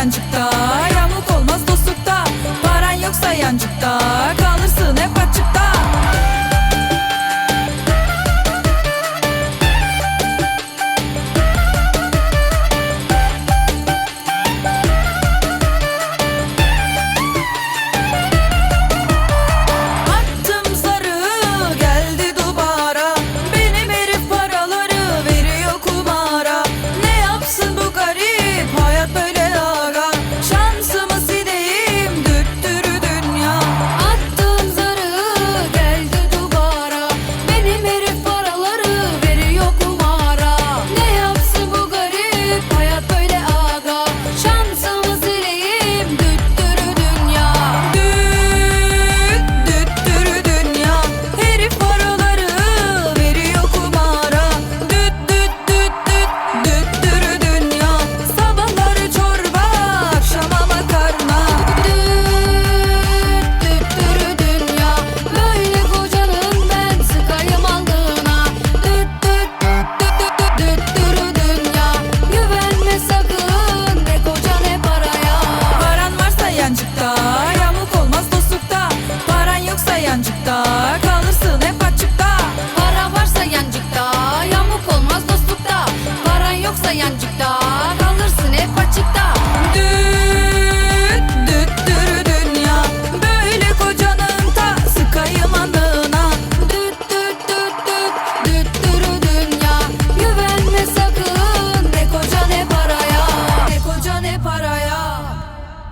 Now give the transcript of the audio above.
yancıkta. Yamuk olmaz dostlukta. Paran yoksa yancıkta.